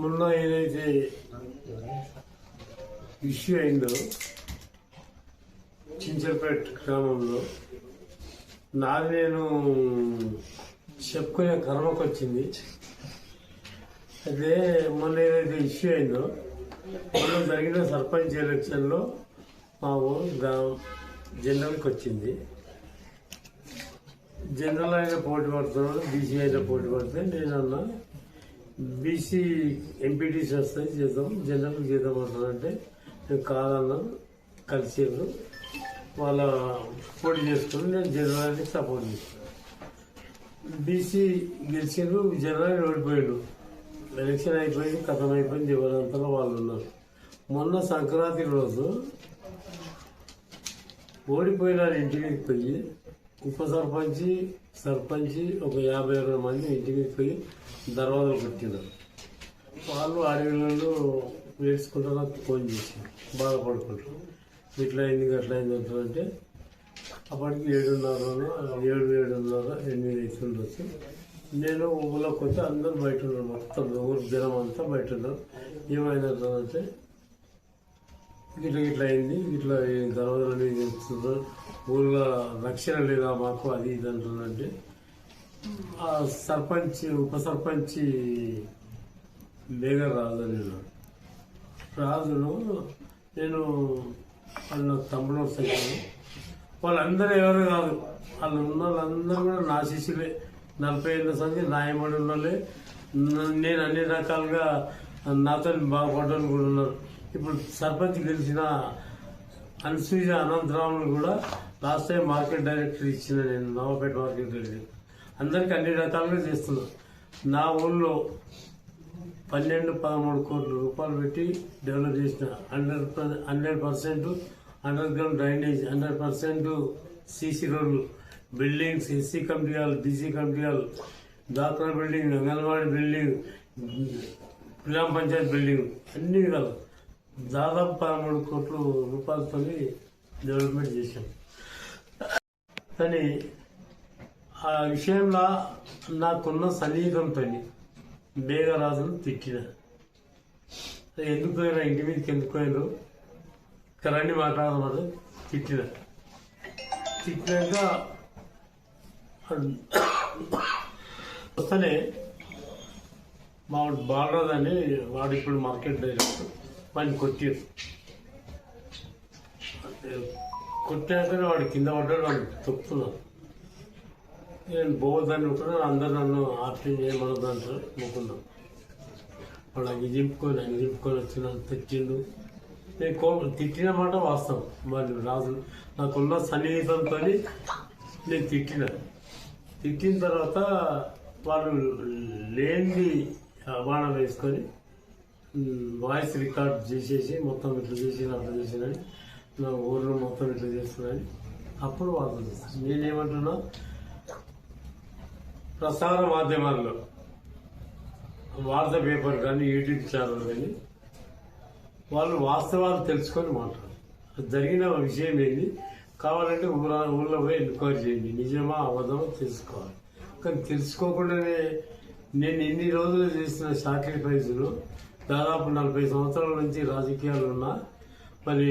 మొన్న ఏదైతే ఇష్యూ అయిందో చించలపేట గ్రామంలో నాది నేను చెప్పుకునే కర్మకు వచ్చింది. అయితే మొన్న ఏదైతే ఇష్యూ అయిందో మొన్న జరిగిన సర్పంచ్ ఎలక్షన్లో మా ఊరు గ్రామం జనరల్కి వచ్చింది. జనరల్ అయితే పోటీ పడుతున్నాడు బీసీ అయితే పోటీ పడితే నేను అన్నా బీసీ ఎంపీటీసీ వస్తాయి చేద్దాం. జనరల్ చేద్దాం అంటారంటే నేను కాదన్నాను కలిసి వాళ్ళ పోటీ చేసుకుని నేను జనరల్ని సపోర్ట్ చేస్తాను బీసీ గెలిచారు జనరల్ ఓడిపోయాడు. ఎలక్షన్ అయిపోయింది కథం అయిపోయింది ఎవరంతలో వాళ్ళు ఉన్నారు. మొన్న సంక్రాంతి రోజు ఓడిపోయిన ఇంటికి పోయి ఉప సర్పంచి సర్పంచి ఒక యాభై అరవై మంది ఇంటికి పోయి దర్వాజలు కొట్టినారు వాళ్ళు అడవిలో వేసుకుంటూ నాకు ఫోన్ చేసి బాధపడుకుంటారు. ఇట్లా అయింది అట్లా అయింది అంటే అప్పటికి ఏడున్నర ఏడు ఏడున్నర ఎనిమిది అవుతుండొచ్చు నేను ఊళ్ళోకి వచ్చి అందరూ బయట ఉన్నారు మొత్తం ఊరు జనం అంతా బయట ఉన్నారు. ఏమైందంటే ఇట్లా ఇట్లా అయింది ఇట్లా దర్వాజలని చెప్తున్నారు ఊళ్ళో రక్షణ లేదా మాకు అది ఇది అంటున్నారంటే ఆ సర్పంచ్ ఉప సర్పంచ్ బేగర్ రాజు నేను. ఉన్నాడు రాజును నేను వాళ్ళ తమ్ముడు వస్తాను వాళ్ళందరూ ఎవరు కాదు. వాళ్ళు ఉన్న వాళ్ళందరూ కూడా నా శిష్యులే. నలభై ఏళ్ళ సంది నాయమడి ఉన్నలే నేను అన్ని రకాలుగా నాతో బాగుపడ్డాను కూడా ఉన్నారు. ఇప్పుడు సర్పంచ్ గెలిచిన అన్సూయ అనంతరాములు కూడా లాస్ట్ టైం మార్కెట్ డైరెక్టర్ ఇచ్చిన నేను నవాపేట మార్కెట్ వెళ్ళి అందరికి అన్ని రకాలుగా చేస్తున్నాను నా ఊళ్ళో పన్నెండు పదమూడు కోట్ల రూపాయలు పెట్టి డెవలప్ చేసిన hundred hundred percent underground drainage hundred percent CC రోడ్లు buildings SC committee hall BC committee doctor building anganwadi building గ్రామ పంచాయతీ బిల్డింగ్ అన్ని విధాలు దాదాపు పదమూడు కోట్ల రూపాయలతో డెవలప్మెంట్ చేశాం కానీ ఆ విషయంలో నాకున్న సన్నిహితంతో మేఘరాజును తిట్టిన. ఎందుకు పోయినా? ఇంటి మీదకి ఎందుకు పోయినారు? కరణి మాట్లాడమని తిట్టిన. తిట్టినాక వస్తేనే మా వాడు బాలరాజు అని వాడు ఇప్పుడు మార్కెట్ డైరెక్టర్ వాడిని కొట్టారు. కొట్టాక వాడు కింద పడ్డాడు వాడు తొక్కుతున్నాను నేను పోవద్దని ఉంటున్నాను అందరు నన్ను ఆప్షన్ చేయమన్నది అంటారు వాడు వాళ్ళు అంగి దింపుకొని అంగి దింపుకొని వచ్చిన తెచ్చిండు. నేను కో తిట్టిన మాట వాస్తవం. మరి రాజు నాకున్న సన్నిహితంతో నేను తిట్టిన. తిట్టిన తర్వాత వాళ్ళు లేని బాణం వేసుకొని వాయిస్ రికార్డ్ చేసేసి మొత్తం ఇట్లా చేసిన అట్లా చేసినని నా ఊర్లో మొత్తం ఇట్లా చేస్తున్నాయి అప్పుడు వాళ్ళు నేనేమంటున్నా? ప్రసార మాధ్యమాల్లో వార్త పేపర్ కానీ యూట్యూబ్ ఛానల్ కానీ వాళ్ళు వాస్తవాలు తెలుసుకొని మాట్లాడారు జరిగిన విషయం ఏంది? కావాలంటే ఊరా ఊళ్ళో పోయి ఎంక్వైరీ చేయండి. నిజమా అబద్ధమా తెలుసుకోవాలి. కానీ తెలుసుకోకుండానే నేను ఎన్ని రోజులు చేసిన సాక్రిఫైస్లు దాదాపు నలభై సంవత్సరాల నుంచి రాజకీయాలు ఉన్నా మరి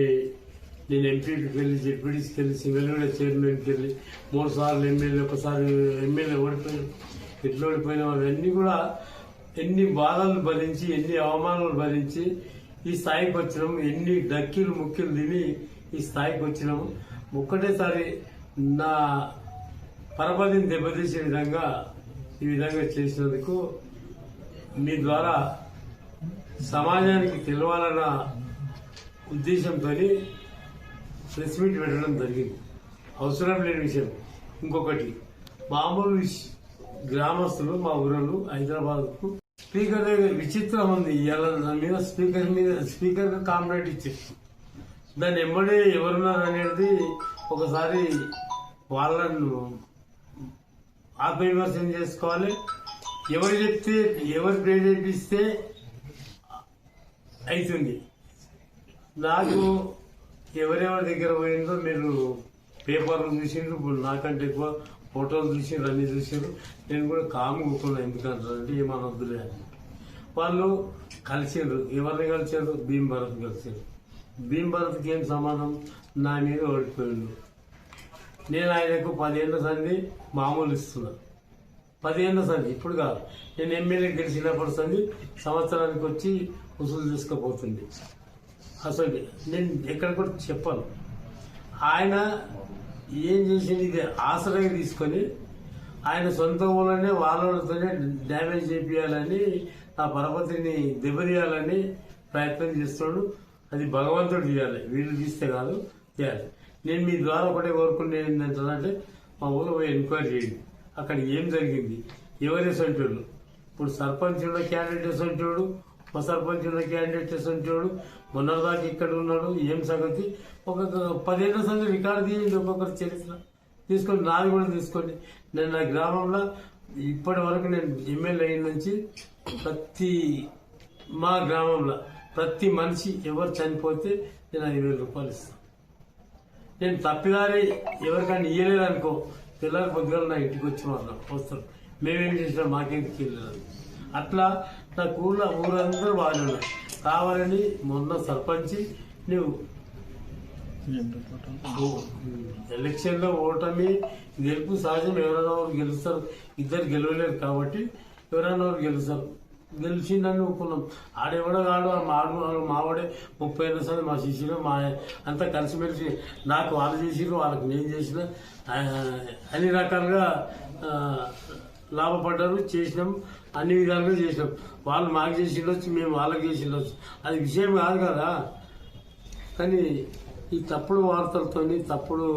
నేను ఎంపీకి వెళ్ళి జెడ్పీటీసీకి వెళ్ళి సింగల్గూడ చైర్మన్కి వెళ్ళి మూడు సార్లు ఎమ్మెల్యే ఒకసారి ఎమ్మెల్యే ఓడిపోయాను ఎట్లా ఓడిపోయినా అవన్నీ కూడా ఎన్ని బాధలు భరించి ఎన్ని అవమానాలు భరించి ఈ స్థాయికి వచ్చినాము ఎన్ని డక్కీలు ముక్కీలు తిని ఈ స్థాయికి వచ్చినాము ఒక్కటేసారి నా పరపతిని దెబ్బతీసే విధంగా ఈ విధంగా చేసినందుకు మీ ద్వారా సమాజానికి తెలవాలన్న ఉద్దేశంతో ప్రెస్ మీట్ పెట్టడం జరిగింది. అవసరం లేని విషయం. ఇంకొకటి మామూలు గ్రామస్తులు మా ఊరలు హైదరాబాద్కు స్పీకర్ దగ్గర విచిత్రం ఉంది. ఇవాళ మీద స్పీకర్ మీద స్పీకర్ కాంప్లైంట్ ఇచ్చారు. దాన్ని ఎంబడే ఎవరున్నారు అనేది ఒకసారి వాళ్ళను ఆత్మవిమర్శనం చేసుకోవాలి. ఎవరు చెప్తే ఎవరు ప్రేరేపిస్తే అవుతుంది నాకు ఎవరెవరి దగ్గర పోయిందో మీరు పేపర్లు చూసిండ్రు ఇప్పుడు నాకంటే ఎక్కువ ఫోటోలు చూసిండ్రు అన్ని చూసిండ్రు. నేను కూడా కాము కూర్చున్నా ఎందుకంటారంటే ఏమనొద్దులే అని. వాళ్ళు కలిసిండ్రు ఎవరిని కలిసారు భీమ్ భరత్ కలిసారు భీమ్ భరత్కి ఏం సమానం నా మీద ఓడిపోయిండు. నేను ఆయనకు పదిహేను సంది మామూలు ఇస్తున్నాను పదిహేను సంది ఇప్పుడు కాదు. నేను ఎమ్మెల్యే గెలిచినప్పుడు సంది సంవత్సరానికి వచ్చి వసూలు తీసుకుపోతుంది అసలు నేను ఎక్కడ కూడా చెప్పాను. ఆయన ఏం చేసింది ఇది ఆశ్రయం తీసుకొని ఆయన సొంత ఊళ్ళోనే వాళ్ళతోనే డ్యామేజ్ చేపియాలని ఆ పరపతిని దెబ్బతీయాలని ప్రయత్నం చేస్తున్నాడు. అది భగవంతుడు తీయాలి వీళ్ళు తీస్తే కాదు చేయాలి. నేను మీ ద్వారా ఒకటే కోరుకునే ఏంటంటే మా ఊళ్ళో పోయి ఎంక్వైరీ చేయండి. అక్కడ ఏం జరిగింది? ఎవరి సొంటోళ్ళు ఇప్పుడు సర్పంచ్ ఉన్న క్యాండిడేట్ సొంటోడు ఉప సర్పంచ్ ఉన్న క్యాండిడేట్ సొంటోడు మొన్నదాకా ఇక్కడ ఉన్నాడు ఏం సంగతి? ఒక పదిహేను సంగతి రికార్డు తీయండి ఒక్కొక్కరు చరిత్ర. తీసుకోండి నాది కూడా తీసుకోండి. నేను నా గ్రామంలో ఇప్పటి వరకు నేను ఎమ్మెల్యే అయిన నుంచి ప్రతి మా గ్రామంలో ప్రతి మనిషి ఎవరు చనిపోతే నేను ఐదు వేల రూపాయలు ఇస్తాను. నేను తప్పిదారి ఎవరికైనా ఇయ్యలేదు అనుకో పిల్లలు పొద్దుగాల నా ఇంటికి వచ్చిన మాత్రం వస్తారు. మేమేం చేసినా మాకేం తెలియదు. అట్లా నా ఊళ్ళో ఊరందరూ బాగానే ఉన్నారు. కావాలని మొన్న సర్పంచి నువ్వు ఎలక్షన్లో ఓటమి గెలుపు సహజం ఎవరైనా గెలుస్తారు. ఇద్దరు గెలవలేరు కాబట్టి ఎవరైనా గెలుస్తారు. గెలిచిందని ఒప్పుకున్నాం. ఆడెవడో కాడు మాడు మావాడే ముప్పై ఏళ్ళ సరే మా శిష్యులు మా అంతా కలిసిమెలిసి నాకు వాళ్ళు చేసిరు వాళ్ళకి నేను చేసిన అన్ని రకాలుగా లాభపడ్డారు చేసినాం అన్ని విధాలుగా చేసినాం. వాళ్ళు మాకు చేసిండొచ్చు మేము వాళ్ళకి చేసిండొచ్చు అది విషయం కాదు కదా. కానీ ఈ తప్పుడు వార్తలతోని తప్పుడు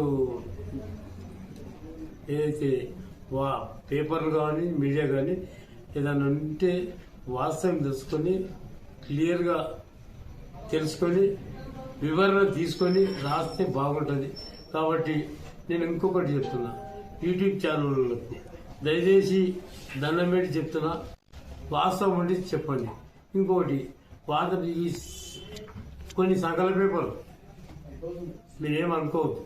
ఏదైతే వా పేపర్లు కానీ మీడియా కానీ ఏదైనా ఉంటే వాస్తవం తెలుసుకొని క్లియర్గా తెలుసుకొని వివరణ తీసుకొని రాస్తే బాగుంటుంది. కాబట్టి నేను ఇంకొకటి చెప్తున్నా. యూట్యూబ్ ఛానళ్ళకు దయచేసి దండం పెట్టి చెప్తున్నా. వాస్తవం ఉండి చెప్పండి. ఇంకొకటి వాద ఈ కొన్ని సకల పేపర్లు. మీరేం అనుకోవద్దు.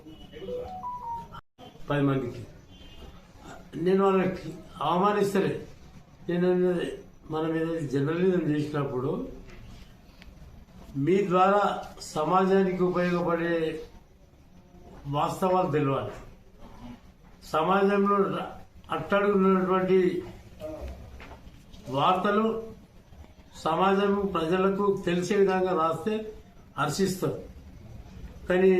పది మందికి. నేను వాళ్ళకి అవమానిస్తలే. నేను మనం ఏదైతే జర్నలిజం చేసినప్పుడు మీ ద్వారా సమాజానికి ఉపయోగపడే వాస్తవాలు తెలియాలి సమాజంలో అట్టడుగున్నటువంటి వార్తలు సమాజం ప్రజలకు తెలిసే విధంగా రాస్తే హర్షిస్తారు కానీ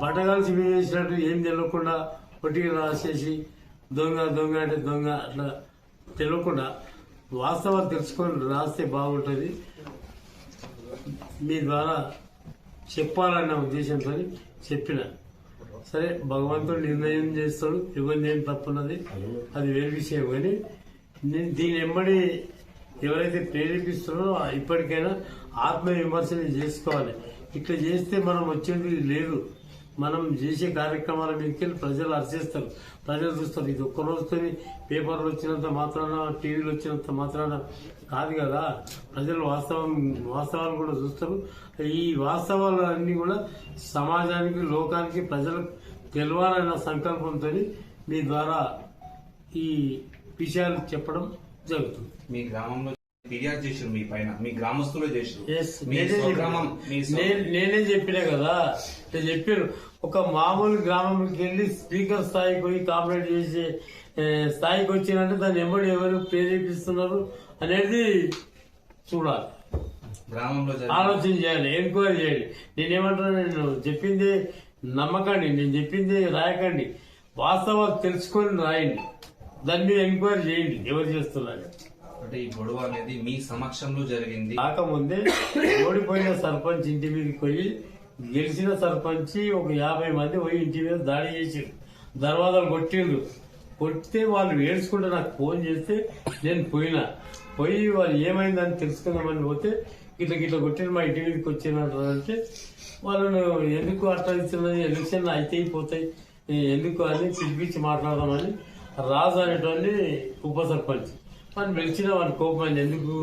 బట్టగాల్సి వేసినట్టు ఏం తెలియకుండా ఒట్టిగా రాసేసి దొంగ దొంగ అంటే దొంగ అట్లా తెలియకుండా వాస్తవాలు తెలుసుకొని రాస్తే బాగుంటుంది. మీ ద్వారా చెప్పాలన్న ఉద్దేశంతో చెప్పిన. సరే భగవంతుడు నిర్ణయం చేస్తాడు. ఇవన్నీ ఏం తప్పున్నది? అది వేరు విషయం. కానీ నేను దీని వెంబడి ఎవరైతే ప్రేరేపిస్తున్నారో ఇప్పటికైనా ఆత్మ విమర్శలు చేసుకోవాలి. ఇట్లా చేస్తే మనం వచ్చేది లేదు. మనం చేసే కార్యక్రమాల మీదకి ప్రజలు అర్చిస్తారు. ప్రజలు చూస్తారు ఇది ఒక్కరోజుతో పేపర్లు వచ్చినంత మాత్రాన టీవీలు వచ్చినంత మాత్రాన కాదు కదా? ప్రజలు వాస్తవం వాస్తవాలు కూడా చూస్తారు. ఈ వాస్తవాలు అన్నీ కూడా సమాజానికి లోకానికి ప్రజలకు తెలవాలన్న సంకల్పంతో మీ ద్వారా ఈ విషయాలు చెప్పడం జరుగుతుంది. మీ గ్రామంలో ఫిర్యాదు చేసారు మీ పైన మీ గ్రామస్తులే చేసారు నేనే చెప్పిన. కదా నేను చెప్పాను ఒక మామూలు గ్రామంకి వెళ్ళి స్పీకర్ స్థాయికి పోయి కాపరేట్ చేసే స్థాయికి వచ్చినంటే దాన్ని ఎవరు ఎవరు ప్రేరేపిస్తున్నారు అనేది చూడాలి. ఆలోచన చేయాలి ఎంక్వైరీ చేయాలి. నేనేమంటున్నా నేను చెప్పింది నమ్మకండి నేను చెప్పింది రాయకండి. వాస్తవాలు తెలుసుకొని రాయండి. దాని మీద ఎంక్వైరీ చేయండి ఎవరు చేస్తున్నారు అంటే ఈ గొడవ అనేది మీ సమక్షంలో జరిగింది. కాకముందే ఓడిపోయిన సర్పంచ్ ఇంటి మీదకి పోయి గెలిచిన సర్పంచ్ ఒక యాభై మంది పోయి ఇంటి మీద దాడి చేసి దర్వాజాలు కొట్టిండ్రు కొడితే వాళ్ళు ఏడ్చుకుంటే నాకు ఫోన్ చేస్తే నేను పోయినా. పోయి వాళ్ళు ఏమైందని తెలుసుకుందామని పోతే ఇట్లా ఇట్లా కొట్టిన మా ఇంటి మీదకి వచ్చినట్టు అంటే వాళ్ళను ఎందుకు అట్లా ఇస్తున్నది ఎలక్షన్ అయితే పోతాయి ఎందుకు అని పిలిపించి మాట్లాడదామని రాజు అనేటువంటి ఉప సర్పంచ్. మనం పిలిచిన వాళ్ళు కోపం ఎందుకు